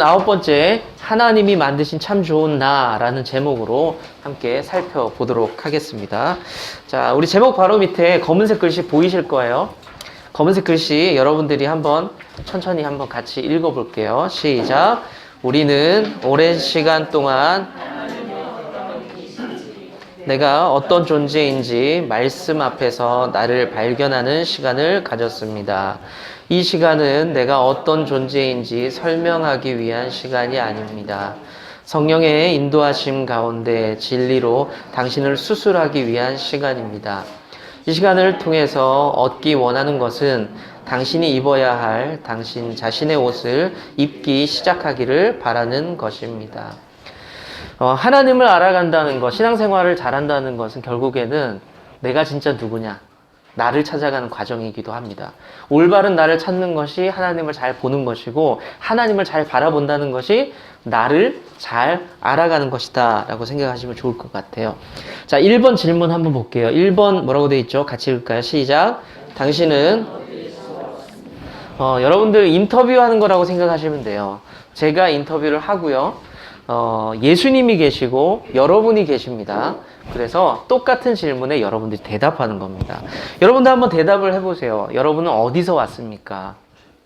아홉 번째, 하나님이 만드신 참 좋은 나라는 제목으로 함께 살펴보도록 하겠습니다. 자, 우리 제목 바로 밑에 검은색 글씨 보이실 거예요. 검은색 글씨 여러분들이 한번 천천히 한번 같이 읽어볼게요. 시작. 우리는 오랜 시간 동안 내가 어떤 존재인지 말씀 앞에서 나를 발견하는 시간을 가졌습니다. 이 시간은 내가 어떤 존재인지 설명하기 위한 시간이 아닙니다. 성령의 인도하심 가운데 진리로 당신을 수술하기 위한 시간입니다. 이 시간을 통해서 얻기 원하는 것은 당신이 입어야 할 당신 자신의 옷을 입기 시작하기를 바라는 것입니다. 어, 하나님을 알아간다는 것, 신앙생활을 잘한다는 것은 결국에는 내가 진짜 누구냐, 나를 찾아가는 과정이기도 합니다. 올바른 나를 찾는 것이 하나님을 잘 보는 것이고, 하나님을 잘 바라본다는 것이 나를 잘 알아가는 것이다. 라고 생각하시면 좋을 것 같아요. 자, 1번 질문 한번 볼게요. 1번 뭐라고 되어 있죠? 같이 읽을까요? 시작. 당신은 어, 여러분들 인터뷰하는 거라고 생각하시면 돼요. 제가 인터뷰를 하고요. 어, 예수님이 계시고 여러분이 계십니다. 그래서 똑같은 질문에 여러분들이 대답하는 겁니다. 여러분들 한번 대답을 해보세요. 여러분은 어디서 왔습니까?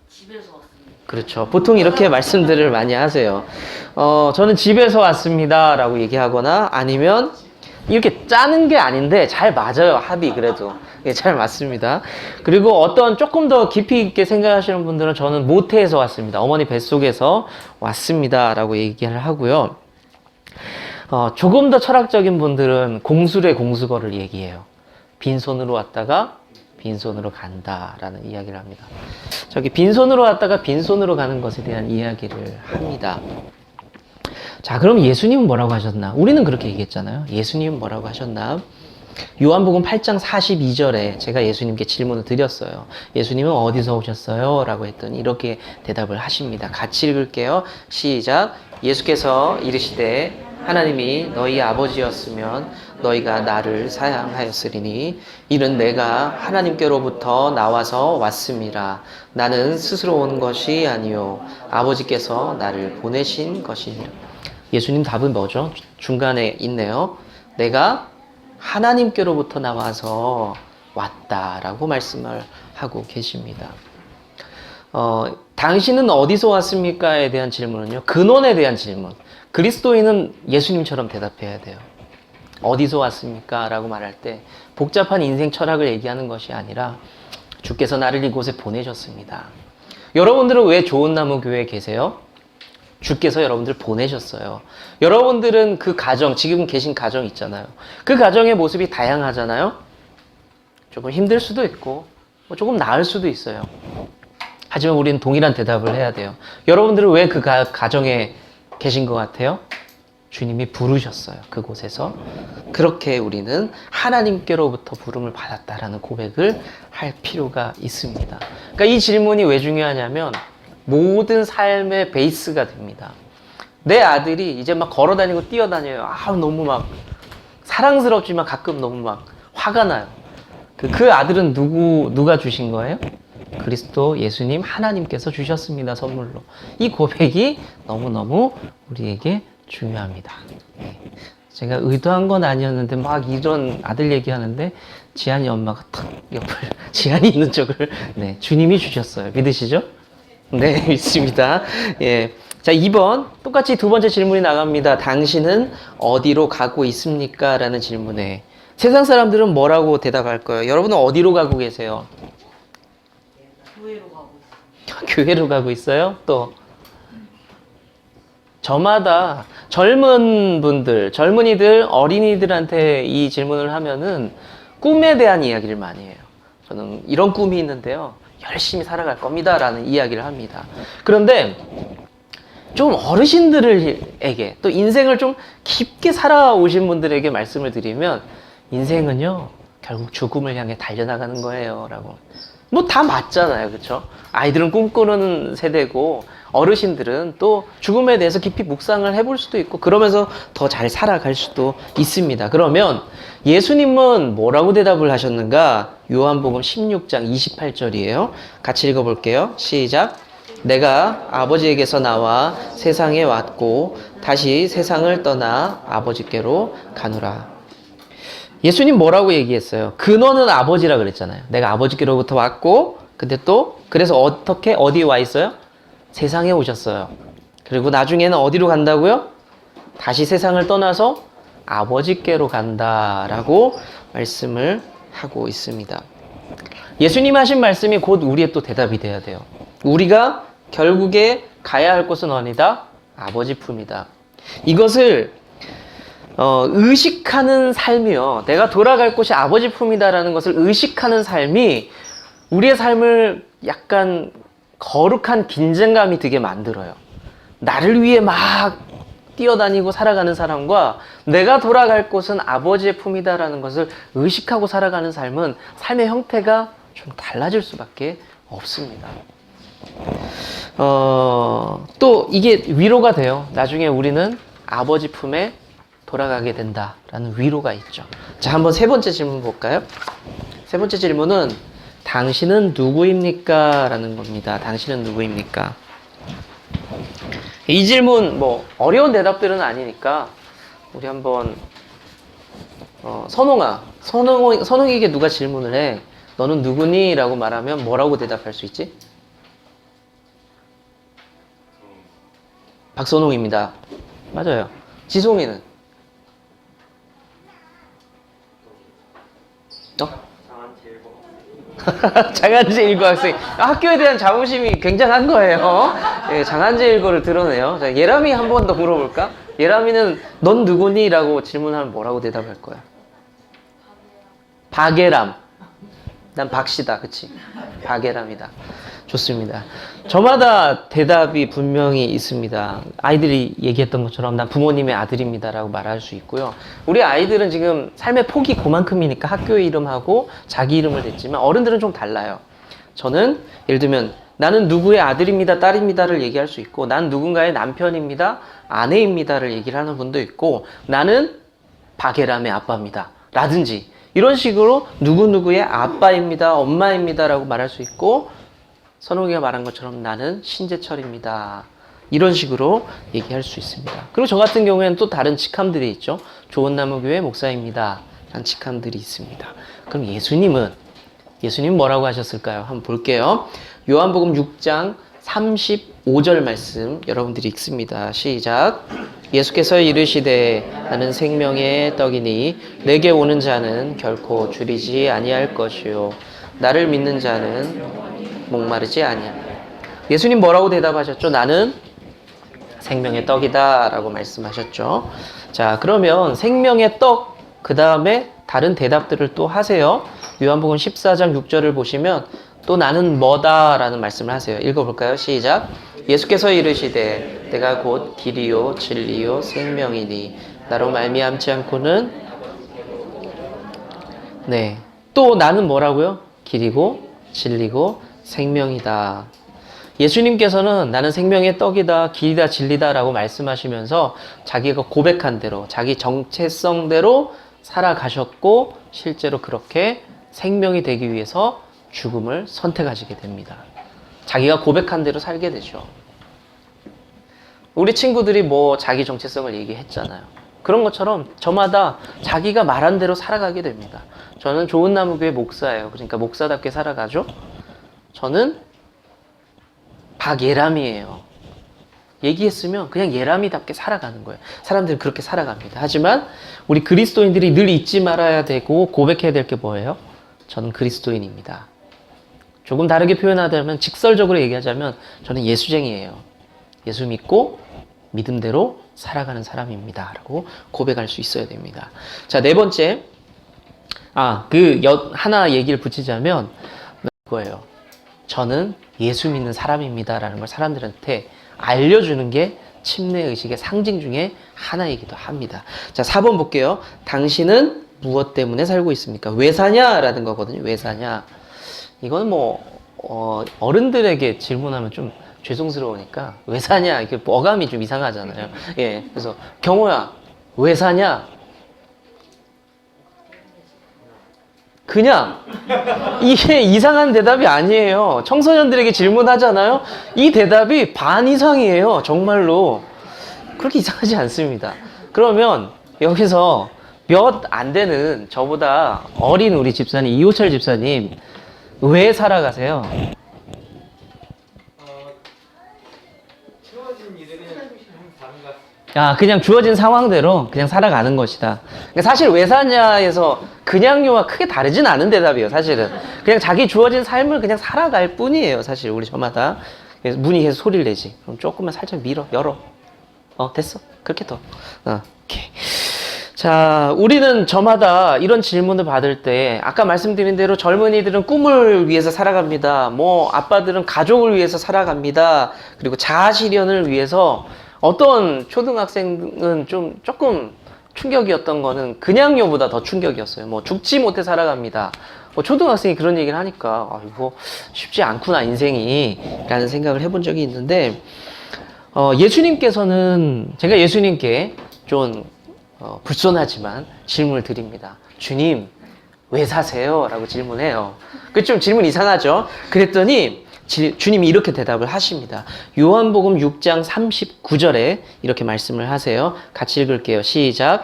집에서 왔습니다. 그렇죠. 보통 이렇게 말씀들을 많이 하세요. 어, 저는 집에서 왔습니다. 라고 얘기하거나 아니면 이렇게 짜는 게 아닌데 잘 맞아요. 합이 그래도. 예, 잘 맞습니다. 그리고 어떤 조금 더 깊이 있게 생각하시는 분들은 저는 모태에서 왔습니다. 어머니 뱃속에서 왔습니다. 라고 얘기를 하고요. 어, 조금 더 철학적인 분들은 공술의 공수거를 얘기해요. 빈손으로 왔다가 빈손으로 간다라는 이야기를 합니다. 저기 빈손으로 왔다가 빈손으로 가는 것에 대한 이야기를 합니다. 자, 그럼 예수님은 뭐라고 하셨나? 우리는 그렇게 얘기했잖아요. 예수님은 뭐라고 하셨나? 요한복음 8장 42절에 제가 예수님께 질문을 드렸어요. 예수님은 어디서 오셨어요? 라고 했더니 이렇게 대답을 하십니다. 같이 읽을게요. 시작. 예수께서 이르시되 하나님이 너희 아버지였으면 너희가 나를 사양하였으리니 이는 내가 하나님께로부터 나와서 왔음이라 나는 스스로 온 것이 아니요 아버지께서 나를 보내신 것이니라. 예수님 답은 뭐죠? 중간에 있네요. 내가 하나님께로부터 나와서 왔다라고 말씀을 하고 계십니다. 어, 당신은 어디서 왔습니까에 대한 질문은요 근원에 대한 질문 그리스도인은 예수님처럼 대답해야 돼요. 어디서 왔습니까? 라고 말할 때 복잡한 인생 철학을 얘기하는 것이 아니라 주께서 나를 이곳에 보내셨습니다. 여러분들은 왜 좋은 나무 교회에 계세요? 주께서 여러분들 보내셨어요. 여러분들은 그 가정, 지금 계신 가정 있잖아요. 그 가정의 모습이 다양하잖아요. 조금 힘들 수도 있고, 뭐 조금 나을 수도 있어요. 하지만 우리는 동일한 대답을 해야 돼요. 여러분들은 왜 그 가정에 계신 것 같아요? 주님이 부르셨어요. 그곳에서. 그렇게 우리는 하나님께로부터 부름을 받았다라는 고백을 할 필요가 있습니다. 그러니까 이 질문이 왜 중요하냐면 모든 삶의 베이스가 됩니다. 내 아들이 이제 막 걸어 다니고 뛰어다녀요. 아, 너무 막 사랑스럽지만 가끔 너무 막 화가 나요. 그, 그 아들은 누구, 누가 주신 거예요? 그리스도 예수님 하나님께서 주셨습니다. 선물로. 이 고백이 너무너무 우리에게 중요합니다. 네. 제가 의도한 건 아니었는데 막 이런 아들 얘기하는데 지한이 엄마가 탁 옆을 지한이 있는 쪽을 네, 주님이 주셨어요. 믿으시죠? 네, 믿습니다. 예. 자, 2번. 똑같이 두 번째 질문이 나갑니다. 당신은 어디로 가고 있습니까? 라는 질문에 세상 사람들은 뭐라고 대답할 거예요? 여러분은 어디로 가고 계세요? 교회로 가고 있어요. 교회로 가고 있어요? 또 저마다 젊은 분들, 젊은이들, 어린이들한테 이 질문을 하면은 꿈에 대한 이야기를 많이 해요. 저는 이런 꿈이 있는데요. 열심히 살아갈 겁니다 라는 이야기를 합니다. 그런데 좀 어르신들에게 또 인생을 좀 깊게 살아오신 분들에게 말씀을 드리면 인생은요 결국 죽음을 향해 달려나가는 거예요 라고 뭐 다 맞잖아요. 그렇죠 아이들은 꿈꾸는 세대고 어르신들은 또 죽음에 대해서 깊이 묵상을 해볼 수도 있고 그러면서 더 잘 살아갈 수도 있습니다. 그러면 예수님은 뭐라고 대답을 하셨는가? 요한복음 16장 28절이에요. 같이 읽어볼게요. 시작. 내가 아버지에게서 나와 세상에 왔고 다시 세상을 떠나 아버지께로 가노라. 예수님 뭐라고 얘기했어요? 근원은 아버지라 그랬잖아요. 내가 아버지께로부터 왔고, 근데 또 그래서 어떻게 어디 와 있어요? 세상에 오셨어요. 그리고 나중에는 어디로 간다고요? 다시 세상을 떠나서 아버지께로 간다라고 말씀을 하고 있습니다. 예수님 하신 말씀이 곧 우리의 또 대답이 돼야 돼요. 우리가 결국에 가야 할 곳은 어디다? 아버지 품이다. 이것을 어, 의식하는 삶이요. 내가 돌아갈 곳이 아버지 품이다라는 것을 의식하는 삶이 우리의 삶을 약간 거룩한 긴장감이 들게 만들어요. 나를 위해 막 뛰어다니고 살아가는 사람과 내가 돌아갈 곳은 아버지의 품이다라는 것을 의식하고 살아가는 삶은 삶의 형태가 좀 달라질 수밖에 없습니다. 어, 또 이게 위로가 돼요. 나중에 우리는 아버지 품에 돌아가게 된다라는 위로가 있죠. 자, 한번 세 번째 질문 볼까요? 세 번째 질문은 당신은 누구입니까? 라는 겁니다. 당신은 누구입니까? 이 질문 뭐 어려운 대답들은 아니니까 우리 한번 어, 선홍아, 선홍 선홍에게 누가 질문을 해? 너는 누구니? 라고 말하면 뭐라고 대답할 수 있지? 박선홍입니다. 맞아요. 지송이는? 어? 장한지 일고 학생 학교에 대한 자부심이 굉장한 거예요. 예, 장한지 일고를 드러내요. 자, 예람이 한 번 더 물어볼까? 예람이는 넌 누구니?라고 질문하면 뭐라고 대답할 거야? 박예람. 난 박씨다, 그치? 박예람이다. 좋습니다. 저마다 대답이 분명히 있습니다. 아이들이 얘기했던 것처럼 난 부모님의 아들입니다라고 말할 수 있고요. 우리 아이들은 지금 삶의 폭이 그만큼이니까 학교 이름하고 자기 이름을 댔지만 어른들은 좀 달라요. 저는 예를 들면 나는 누구의 아들입니다, 딸입니다를 얘기할 수 있고 난 누군가의 남편입니다, 아내입니다를 얘기를 하는 분도 있고 나는 박예람의 아빠입니다. 라든지 이런 식으로 누구누구의 아빠입니다, 엄마입니다라고 말할 수 있고 선홍이가 말한 것처럼 나는 신재철입니다. 이런 식으로 얘기할 수 있습니다. 그리고 저 같은 경우에는 또 다른 직함들이 있죠. 좋은나무교회 목사입니다. 라는 직함들이 있습니다. 그럼 예수님은 예수님 뭐라고 하셨을까요? 한번 볼게요. 요한복음 6장 35절 말씀 여러분들이 읽습니다. 시작. 예수께서 이르시되 나는 생명의 떡이니 내게 오는 자는 결코 줄이지 아니할 것이요 나를 믿는 자는 목마르지 아니야. 예수님 뭐라고 대답하셨죠? 나는 생명의 떡이다라고 말씀하셨죠. 자, 그러면 생명의 떡 그 다음에 다른 대답들을 또 하세요. 요한복음 14장 6절을 보시면 또 나는 뭐다라는 말씀을 하세요. 읽어볼까요? 시작. 예수께서 이르시되 내가 곧 길이요 진리요 생명이니 나로 말미암지 않고는 네. 또 나는 뭐라고요? 길이고 진리고 생명이다. 예수님께서는 나는 생명의 떡이다, 길이다, 진리다 라고 말씀하시면서 자기가 고백한 대로, 자기 정체성대로 살아가셨고, 실제로 그렇게 생명이 되기 위해서 죽음을 선택하시게 됩니다. 자기가 고백한 대로 살게 되죠. 우리 친구들이 뭐 자기 정체성을 얘기했잖아요. 그런 것처럼 저마다 자기가 말한 대로 살아가게 됩니다. 저는 좋은 나무교회 목사예요. 그러니까 목사답게 살아가죠. 저는 박예람이에요. 얘기했으면 그냥 예람이답게 살아가는 거예요. 사람들은 그렇게 살아갑니다. 하지만 우리 그리스도인들이 늘 잊지 말아야 되고 고백해야 될 게 뭐예요? 저는 그리스도인입니다. 조금 다르게 표현하자면 직설적으로 얘기하자면 저는 예수쟁이에요. 예수 믿고 믿음대로 살아가는 사람입니다. 라고 고백할 수 있어야 됩니다. 자, 네 번째. 아, 그, 여, 하나 얘기를 붙이자면, 그거예요. 저는 예수 믿는 사람입니다. 라는 걸 사람들한테 알려주는 게 침례 의식의 상징 중에 하나이기도 합니다. 자, 4번 볼게요. 당신은 무엇 때문에 살고 있습니까? 왜 사냐? 라는 거거든요. 왜 사냐? 이건 뭐, 어, 어른들에게 질문하면 좀 죄송스러우니까 왜 사냐? 이게 어감이 좀 이상하잖아요. 예. 그래서 경호야, 왜 사냐? 그냥 이게 이상한 대답이 아니에요. 청소년들에게 질문하잖아요. 이 대답이 반 이상이에요. 정말로. 그렇게 이상하지 않습니다. 그러면 여기서 몇 안 되는 저보다 어린 우리 집사님, 이호철 집사님, 왜 살아가세요? 것 같아요. 아, 그냥 주어진 상황대로 그냥 살아가는 것이다. 사실 왜 사냐에서 그냥요와 크게 다르진 않은 대답이에요, 사실은. 그냥 자기 주어진 삶을 그냥 살아갈 뿐이에요, 사실 우리 저마다. 그래서 문이 계속 소리를 내지. 그럼 조금만 살짝 밀어, 열어. 어, 됐어. 그렇게 더. 어, 오케이. 자, 우리는 저마다 이런 질문을 받을 때, 아까 말씀드린 대로 젊은이들은 꿈을 위해서 살아갑니다. 뭐, 아빠들은 가족을 위해서 살아갑니다. 그리고 자아 실현을 위해서 어떤 초등학생은 좀 조금 충격이었던 거는 그냥요보다 더 충격이었어요. 뭐, 죽지 못해 살아갑니다. 뭐, 초등학생이 그런 얘기를 하니까, 아, 이거 쉽지 않구나, 인생이. 라는 생각을 해본 적이 있는데, 어, 예수님께서는 제가 예수님께 좀 어, 불손하지만 질문을 드립니다. 주님, 왜 사세요? 라고 질문해요. 그 좀 질문 이상하죠? 그랬더니 지- 주님이 이렇게 대답을 하십니다. 요한복음 6장 39절에 이렇게 말씀을 하세요. 같이 읽을게요. 시작.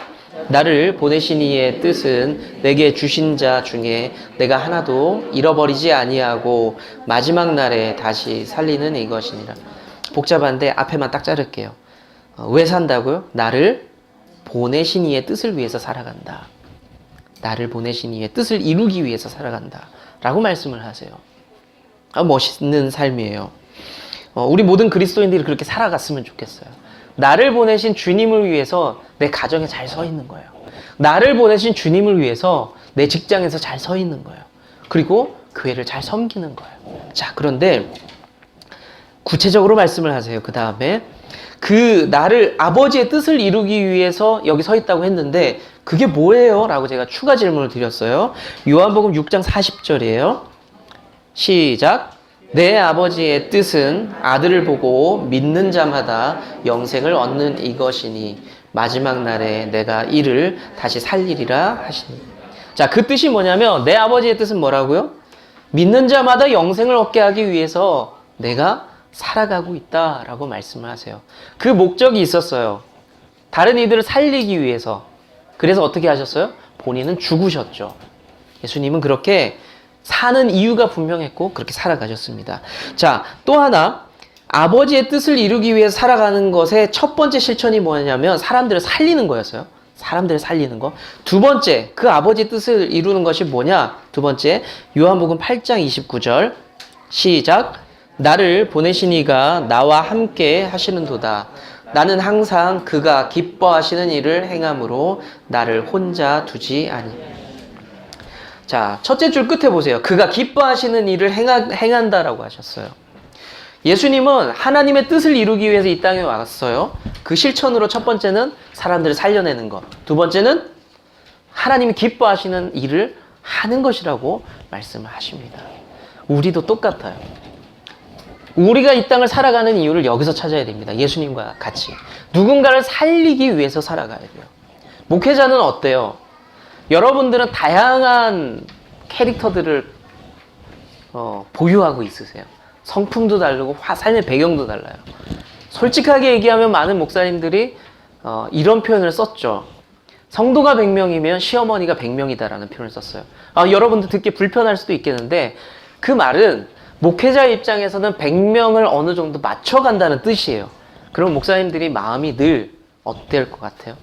나를 보내신 이의 뜻은 내게 주신 자 중에 내가 하나도 잃어버리지 아니하고 마지막 날에 다시 살리는 이것이니라. 복잡한데 앞에만 딱 자를게요. 어, 왜 산다고요? 나를 보내신 이의 뜻을 위해서 살아간다. 나를 보내신 이의 뜻을 이루기 위해서 살아간다. 라고 말씀을 하세요. 아, 멋있는 삶이에요. 어, 우리 모든 그리스도인들이 그렇게 살아갔으면 좋겠어요. 나를 보내신 주님을 위해서 내 가정에 잘 서 있는 거예요. 나를 보내신 주님을 위해서 내 직장에서 잘 서 있는 거예요. 그리고 교회를 잘 섬기는 거예요. 자, 그런데 구체적으로 말씀을 하세요. 그 다음에 그 나를 아버지의 뜻을 이루기 위해서 여기 서 있다고 했는데 그게 뭐예요? 라고 제가 추가 질문을 드렸어요. 요한복음 6장 40절이에요. 시작. 내 아버지의 뜻은 아들을 보고 믿는 자마다 영생을 얻는 이것이니 마지막 날에 내가 이를 다시 살리리라 하시니. 자, 그 뜻이 뭐냐면 내 아버지의 뜻은 뭐라고요? 믿는 자마다 영생을 얻게 하기 위해서 내가 살아가고 있다라고 말씀을 하세요. 그 목적이 있었어요. 다른 이들을 살리기 위해서. 그래서 어떻게 하셨어요? 본인은 죽으셨죠. 예수님은 그렇게 사는 이유가 분명했고 그렇게 살아가셨습니다. 자, 또 하나 아버지의 뜻을 이루기 위해 살아가는 것의 첫 번째 실천이 뭐냐면 사람들을 살리는 거였어요. 사람들을 살리는 거. 두 번째, 그 아버지 뜻을 이루는 것이 뭐냐? 두 번째, 요한복음 8장 29절. 시작. 나를 보내신 이가 나와 함께 하시는도다. 나는 항상 그가 기뻐하시는 일을 행함으로 나를 혼자 두지 아니. 자, 첫째 줄 끝에 보세요. 그가 기뻐하시는 일을 행하, 행한 다라고 하셨어요. 예수님은 하나님의 뜻을 이루기 위해서 이 땅에 왔어요. 그 실천으로 첫 번째는 사람들을 살려내는 것. 두 번째는 하나님이 기뻐하시는 일을 하는 것이라고 말씀을 하십니다. 우리도 똑같아요. 우리가 이 땅을 살아가는 이유를 여기서 찾아야 됩니다. 예수님과 같이. 누군가를 살리기 위해서 살아가야 돼요. 목회자는 어때요? 여러분들은 다양한 캐릭터들을 어, 보유하고 있으세요. 성품도 다르고 화, 삶의 배경도 달라요. 솔직하게 얘기하면 많은 목사님들이 어, 이런 표현을 썼죠. 성도가 100명이면 시어머니가 100명이다라는 표현을 썼어요. 아, 여러분들 듣기 불편할 수도 있겠는데 그 말은 목회자 입장에서는 100명을 어느 정도 맞춰간다는 뜻이에요. 그럼 목사님들이 마음이 늘 어떨 것 같아요?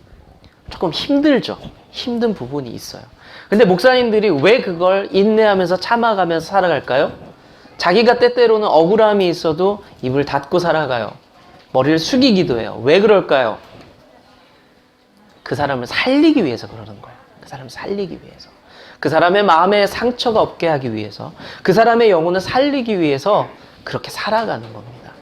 조금 힘들죠. 힘든 부분이 있어요. 근데 목사님들이 왜 그걸 인내하면서 참아가면서 살아갈까요? 자기가 때때로는 억울함이 있어도 입을 닫고 살아가요. 머리를 숙이기도 해요. 왜 그럴까요? 그 사람을 살리기 위해서 그러는 거예요. 그 사람을 살리기 위해서. 그 사람의 마음에 상처가 없게 하기 위해서. 그 사람의 영혼을 살리기 위해서 그렇게 살아가는 겁니다.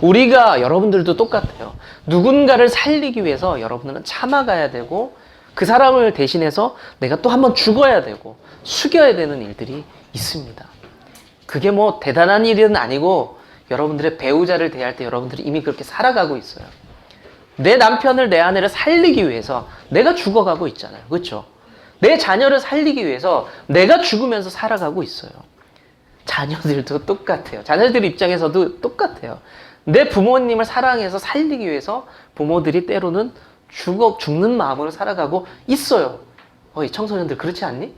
우리가 여러분들도 똑같아요. 누군가를 살리기 위해서 여러분들은 참아가야 되고 그 사람을 대신해서 내가 또 한번 죽어야 되고 숙여야 되는 일들이 있습니다. 그게 뭐 대단한 일은 아니고 여러분들의 배우자를 대할 때 여러분들이 이미 그렇게 살아가고 있어요. 내 남편을 내 아내를 살리기 위해서 내가 죽어가고 있잖아요. 그렇죠? 내 자녀를 살리기 위해서 내가 죽으면서 살아가고 있어요. 자녀들도 똑같아요. 자녀들 입장에서도 똑같아요. 내 부모님을 사랑해서 살리기 위해서 부모들이 때로는 죽어, 죽는 마음으로 살아가고 있어요. 어이, 청소년들 그렇지 않니?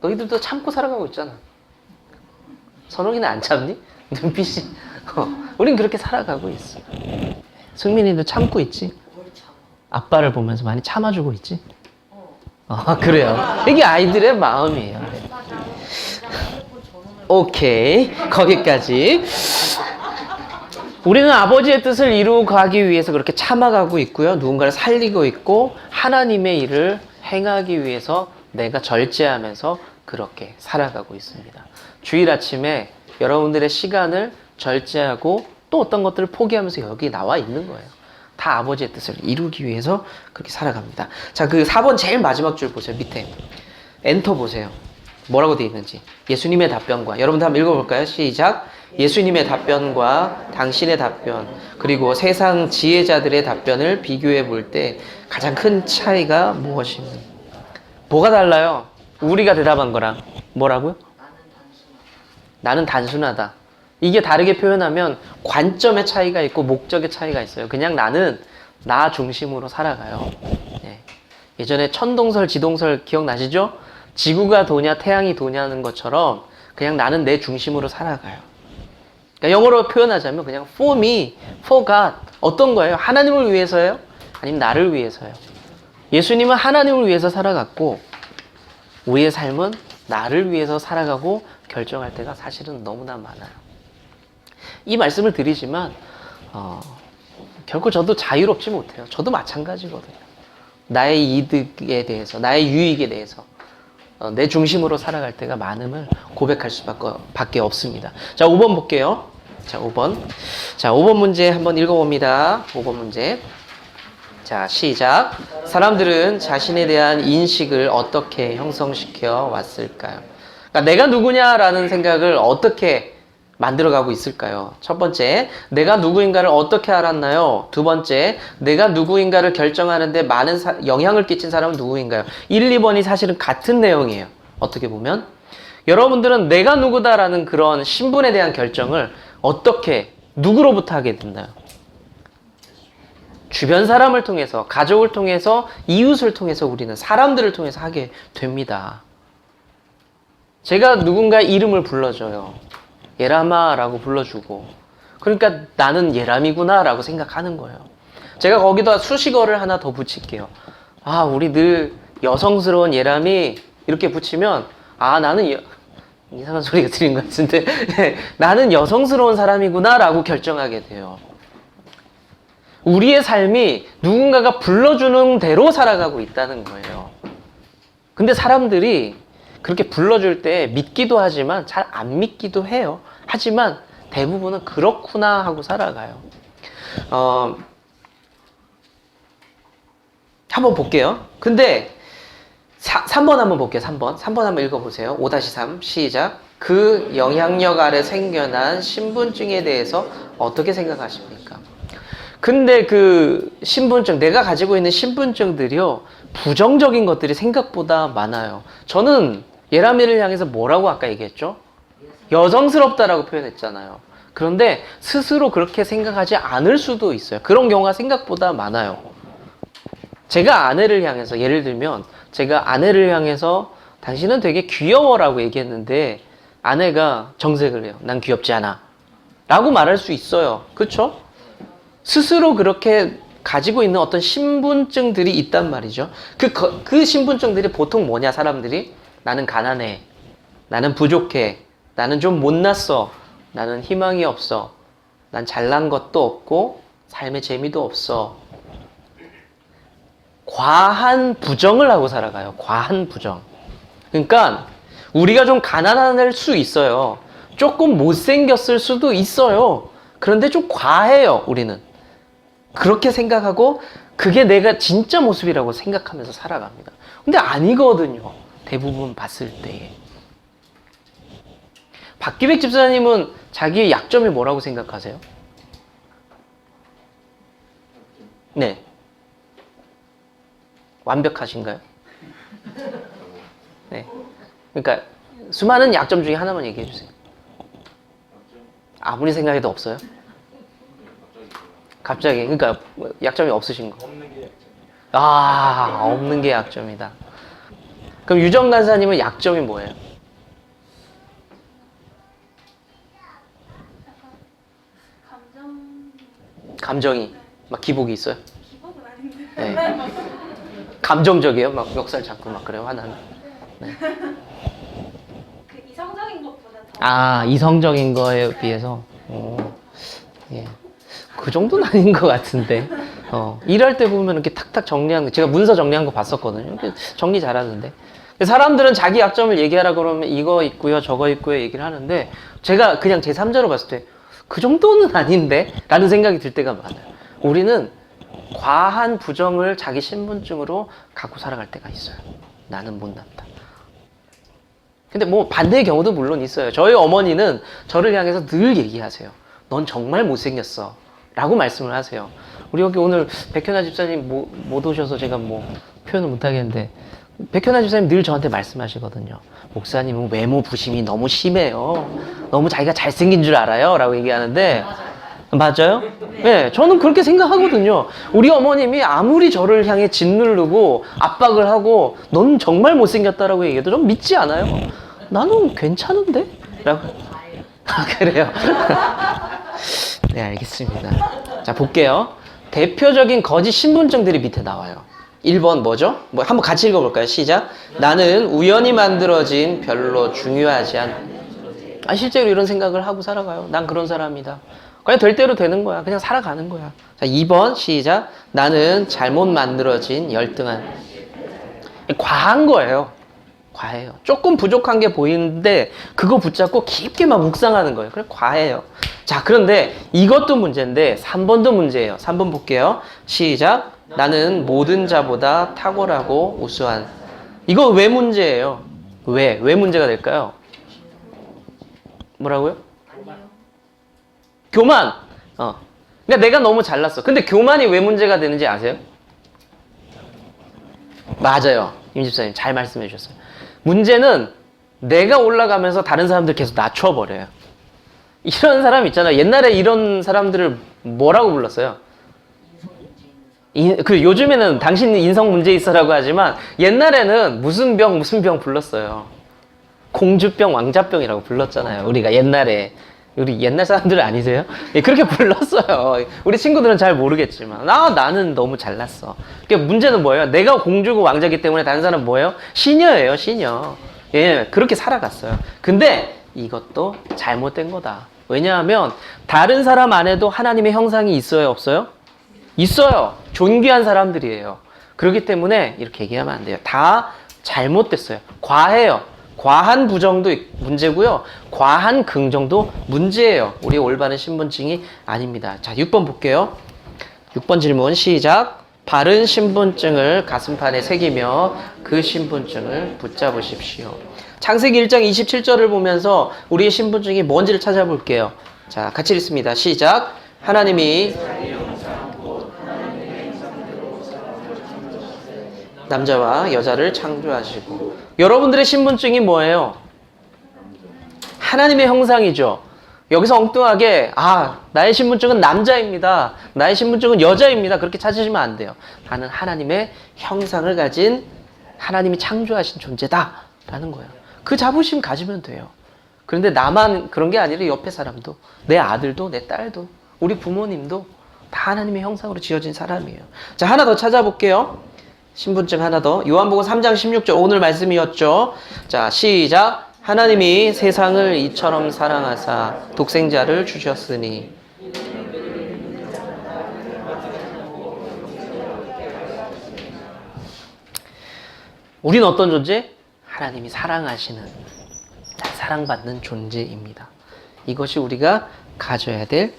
너희들도 참고 살아가고 있잖아. 선홍이는 안 참니? 눈빛이. 어, 우린 그렇게 살아가고 있어. 승민이도 참고 있지? 아빠를 보면서 많이 참아주고 있지? 어. 아, 그래요. 이게 아이들의 마음이에요. 전원을 오케이. 거기까지. 우리는 아버지의 뜻을 이루어 가기 위해서 그렇게 참아가고 있고요. 누군가를 살리고 있고, 하나님의 일을 행하기 위해서 내가 절제하면서 그렇게 살아가고 있습니다. 주일 아침에 여러분들의 시간을 절제하고 또 어떤 것들을 포기하면서 여기 나와 있는 거예요. 다 아버지의 뜻을 이루기 위해서 그렇게 살아갑니다. 자, 그 4번 제일 마지막 줄 보세요. 밑에. 엔터 보세요. 뭐라고 되어 있는지. 예수님의 답변과 여러분들 한번 읽어볼까요? 시작. 예수님의 답변과 당신의 답변 그리고 세상 지혜자들의 답변을 비교해 볼 때 가장 큰 차이가 무엇입니까? 뭐가 달라요? 우리가 대답한 거랑 뭐라고요? 나는 단순하다. 이게 다르게 표현하면 관점의 차이가 있고 목적의 차이가 있어요. 그냥 나는 나 중심으로 살아가요. 예. 예전에 천동설, 지동설 기억나시죠? 지구가 도냐, 태양이 도냐는 것처럼 그냥 나는 내 중심으로 살아가요. 그러니까 영어로 표현하자면 그냥 for me, for God. 어떤 거예요? 하나님을 위해서예요? 아니면 나를 위해서요? 예수님은 하나님을 위해서 살아갔고 우리의 삶은 나를 위해서 살아가고 결정할 때가 사실은 너무나 많아요. 이 말씀을 드리지만 어, 결코 저도 자유롭지 못해요. 저도 마찬가지거든요. 나의 이득에 대해서, 나의 유익에 대해서 어, 내 중심으로 살아갈 때가 많음을 고백할 수밖에 밖에 없습니다. 자, 5번 볼게요. 자, 5번. 자, 5번 문제 한번 읽어봅니다. 5번 문제. 자, 시작. 사람들은 자신에 대한 인식을 어떻게 형성시켜 왔을까요? 그러니까 내가 누구냐라는 생각을 어떻게 만들어가고 있을까요? 첫 번째, 내가 누구인가를 어떻게 알았나요? 두 번째, 내가 누구인가를 결정하는데 많은 사- 영향을 끼친 사람은 누구인가요? 1, 2번이 사실은 같은 내용이에요. 어떻게 보면. 여러분들은 내가 누구다라는 그런 신분에 대한 결정을 어떻게, 누구로부터 하게 됐나요? 주변 사람을 통해서, 가족을 통해서, 이웃을 통해서 우리는 사람들을 통해서 하게 됩니다. 제가 누군가 이름을 불러줘요. 예람아라고 불러주고. 그러니까 나는 예람이구나라고 생각하는 거예요. 제가 거기다 수식어를 하나 더 붙일게요. 아, 우리 늘 여성스러운 예람이 이렇게 붙이면, 아, 나는 여- 이상한 소리가 들린 것 같은데, 나는 여성스러운 사람이구나라고 결정하게 돼요. 우리의 삶이 누군가가 불러주는 대로 살아가고 있다는 거예요. 근데 사람들이 그렇게 불러줄 때 믿기도 하지만 잘 안 믿기도 해요. 하지만 대부분은 그렇구나 하고 살아가요. 어, 한번 볼게요. 근데 3, 번 한번 볼게요. 3번. 3번 한번 읽어보세요. 5-3 시작. 그 영향력 아래 생겨난 신분증에 대해서 어떻게 생각하십니까? 근데 그 신분증, 내가 가지고 있는 신분증들이요, 부정적인 것들이 생각보다 많아요. 저는 예라미를 향해서 뭐라고 아까 얘기했죠? 여성스럽다라고 표현했잖아요. 그런데 스스로 그렇게 생각하지 않을 수도 있어요. 그런 경우가 생각보다 많아요. 제가 아내를 향해서, 예를 들면, 제가 아내를 향해서 당신은 되게 귀여워라고 얘기했는데, 아내가 정색을 해요. 난 귀엽지 않아. 라고 말할 수 있어요. 그쵸? 스스로 그렇게 가지고 있는 어떤 신분증들이 있단 말이죠. 그, 거- 그 신분증들이 보통 뭐냐, 사람들이? 나는 가난해. 나는 부족해. 나는 좀 못났어. 나는 희망이 없어. 난 잘난 것도 없고, 삶의 재미도 없어. 과한 부정을 하고 살아가요. 과한 부정. 그러니까, 우리가 좀 가난할 수 있어요. 조금 못생겼을 수도 있어요. 그런데 좀 과해요, 우리는. 그렇게 생각하고 그게 내가 진짜 모습이라고 생각하면서 살아갑니다. 근데 아니거든요. 대부분 봤을 때. 박기백 집사님은 자기의 약점이 뭐라고 생각하세요? 네. 완벽하신가요? 네. 그러니까 수많은 약점 중에 하나만 얘기해 주세요. 아무리 생각해도 없어요? 갑자기 그러니까 뭐 약점이 없으신 거. 없는 게 약점. 아 없는 게 약점이다. 그럼 유정 간사님은 약점이 뭐예요? 감정 감정이 막 기복이 있어요? 기복은 아닌데 네. 감정적이에요? 막 멱살 잡고 막 그래요 화나는. 그 이성적인 것보다 더 아 이성적인 거에 비해서. 오, 예. 그 정도는 아닌 것 같은데. 어, 일할 때 보면 이렇게 탁탁 정리한 거, 제가 문서 정리한 거 봤었거든요. 정리 잘하는데. 사람들은 자기 약점을 얘기하라 그러면 이거 있고요, 저거 있고요 얘기를 하는데, 제가 그냥 제 3자로 봤을 때, 그 정도는 아닌데? 라는 생각이 들 때가 많아요. 우리는 과한 부정을 자기 신분증으로 갖고 살아갈 때가 있어요. 나는 못났다. 근데 뭐 반대의 경우도 물론 있어요. 저희 어머니는 저를 향해서 늘 얘기하세요. 넌 정말 못생겼어. 라고 말씀을 하세요. 우리 여기 오늘 백현아 집사님 못, 못 오셔서 제가 뭐 표현을 못 하겠는데 백현아 집사님 늘 저한테 말씀하시거든요. 목사님은 외모 부심이 너무 심해요. 너무 자기가 잘생긴 줄 알아요. 라고 얘기하는데 맞아요? 네, 저는 그렇게 생각하거든요. 우리 어머님이 아무리 저를 향해 짓누르고 압박을 하고 넌 정말 못생겼다라고 얘기해도 좀 믿지 않아요. 나는 괜찮은데? 라고. 아, 그래요? 네, 알겠습니다. 자, 볼게요. 대표적인 거짓 신분증들이 밑에 나와요. 1번 뭐죠? 뭐 한번 같이 읽어볼까요? 시작. 나는 우연히 만들어진 별로 중요하지 않은 아, 실제로 이런 생각을 하고 살아가요. 난 그런 사람이다. 그냥 될 대로 되는 거야. 그냥 살아가는 거야. 자, 2번 시작. 나는 잘못 만들어진 열등한. 과한 거예요. 과해요. 조금 부족한 게 보이는데 그거 붙잡고 깊게 막 묵상하는 거예요. 그래 과해요. 자, 그런데 이것도 문제인데 3번도 문제예요. 3번 볼게요. 시작. 나는 모든 자보다 탁월하고 우수한. 이거 왜 문제예요? 왜? 왜 문제가 될까요? 뭐라고요? 교만. 어. 그러니까 내가 너무 잘났어. 근데 교만이 왜 문제가 되는지 아세요? 맞아요. 임 집사님 잘 말씀해 주셨어요. 문제는 내가 올라가면서 다른 사람들 계속 낮춰버려요. 이런 사람 있잖아요. 옛날에 이런 사람들을 뭐라고 불렀어요? 인- 그 요즘에는 당신 인성 문제 있어라고 하지만 옛날에는 무슨 병 무슨 병 불렀어요. 공주병 왕자병이라고 불렀잖아요. 우리가 옛날에 우리 옛날 사람들 아니세요? 예, 그렇게 불렀어요. 우리 친구들은 잘 모르겠지만 아 나는 너무 잘났어. 그러니까 문제는 뭐예요? 내가 공주고 왕자기 때문에 다른 사람은 뭐예요? 시녀예요, 시녀. 예, 그렇게 살아갔어요. 근데 이것도 잘못된 거다. 왜냐하면 다른 사람 안에도 하나님의 형상이 있어요, 없어요? 있어요. 존귀한 사람들이에요. 그렇기 때문에 이렇게 얘기하면 안 돼요. 다 잘못됐어요. 과해요. 과한 부정도 문제고요. 과한 긍정도 문제예요. 우리 올바른 신분증이 아닙니다. 자, 6번 볼게요. 6번 질문 시작. 바른 신분증을 가슴판에 새기며 그 신분증을 붙잡으십시오. 창세기 1장 27절을 보면서 우리의 신분증이 뭔지를 찾아볼게요. 자, 같이 읽습니다. 시작. 하나님이 남자와 여자를 창조하시고 여러분들의 신분증이 뭐예요? 하나님의 형상이죠. 여기서 엉뚱하게 아 나의 신분증은 남자입니다. 나의 신분증은 여자입니다. 그렇게 찾으시면 안 돼요. 나는 하나님의 형상을 가진 하나님이 창조하신 존재다라는 거예요. 그 자부심 가지면 돼요. 그런데 나만 그런 게 아니라 옆에 사람도 내 아들도 내 딸도 우리 부모님도 다 하나님의 형상으로 지어진 사람이에요. 자 하나 더 찾아볼게요. 신분증 하나 더. 요한복음 3장 16절 오늘 말씀이었죠. 자, 시작. 하나님이 세상을 이처럼 사랑하사 독생자를 주셨으니 우리는 어떤 존재? 하나님이 사랑하시는 사랑받는 존재입니다. 이것이 우리가 가져야 될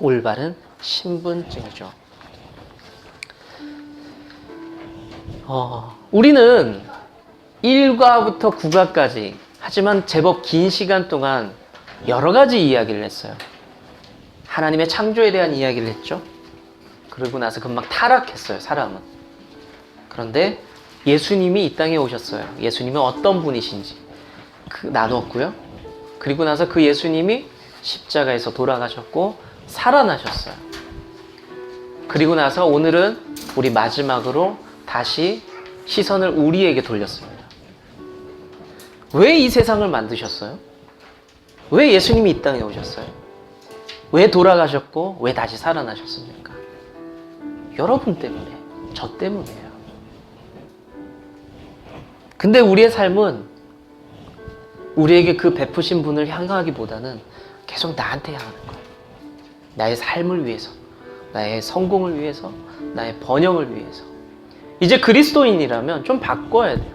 올바른 신분증이죠. 어, 우리는 1과부터 9과까지 하지만 제법 긴 시간 동안 여러 가지 이야기를 했어요. 하나님의 창조에 대한 이야기를 했죠. 그러고 나서 금방 타락했어요, 사람은. 그런데 예수님이 이 땅에 오셨어요. 예수님은 어떤 분이신지 그 나누었고요. 그리고 나서 그 예수님이 십자가에서 돌아가셨고 살아나셨어요. 그리고 나서 오늘은 우리 마지막으로 다시 시선을 우리에게 돌렸습니다. 왜 이 세상을 만드셨어요? 왜 예수님이 이 땅에 오셨어요? 왜 돌아가셨고 왜 다시 살아나셨습니까? 여러분 때문에, 저 때문이에요. 근데 우리의 삶은 우리에게 그 베푸신 분을 향하기보다는 계속 나한테 향하는 거예요. 나의 삶을 위해서, 나의 성공을 위해서, 나의 번영을 위해서. 이제 그리스도인이라면 좀 바꿔야 돼요.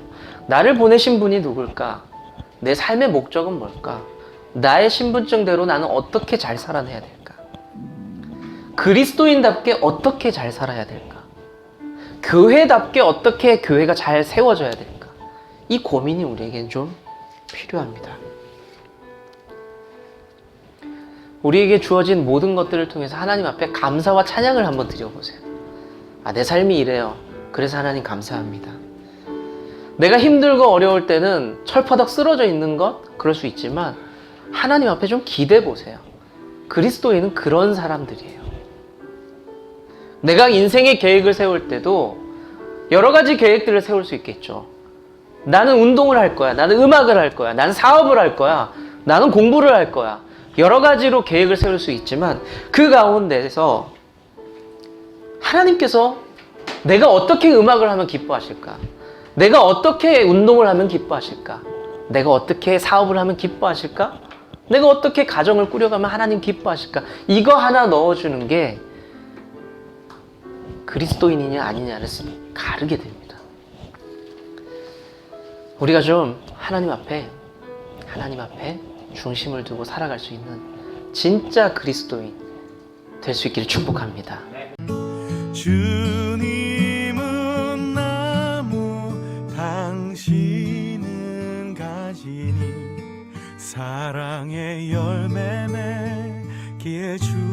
나를 보내신 분이 누굴까? 내 삶의 목적은 뭘까? 나의 신분증대로 나는 어떻게 잘 살아내야 될까? 그리스도인답게 어떻게 잘 살아야 될까? 교회답게 어떻게 교회가 잘 세워져야 될까? 이 고민이 우리에겐 좀 필요합니다. 우리에게 주어진 모든 것들을 통해서 하나님 앞에 감사와 찬양을 한번 드려보세요. 아, 내 삶이 이래요. 그래서 하나님 감사합니다. 내가 힘들고 어려울 때는 철퍼덕 쓰러져 있는 것 그럴 수 있지만 하나님 앞에 좀 기대 보세요. 그리스도인은 그런 사람들이에요. 내가 인생의 계획을 세울 때도 여러 가지 계획들을 세울 수 있겠죠. 나는 운동을 할 거야. 나는 음악을 할 거야. 나는 사업을 할 거야. 나는 공부를 할 거야. 여러 가지로 계획을 세울 수 있지만 그 가운데서 하나님께서 내가 어떻게 음악을 하면 기뻐하실까? 내가 어떻게 운동을 하면 기뻐하실까? 내가 어떻게 사업을 하면 기뻐하실까? 내가 어떻게 가정을 꾸려가면 하나님 기뻐하실까? 이거 하나 넣어주는 게 그리스도인이냐 아니냐를 가르게 됩니다. 우리가 좀 하나님 앞에 하나님 앞에 중심을 두고 살아갈 수 있는 진짜 그리스도인 될 수 있기를 축복합니다. 주 사랑의 열매 맺기에 주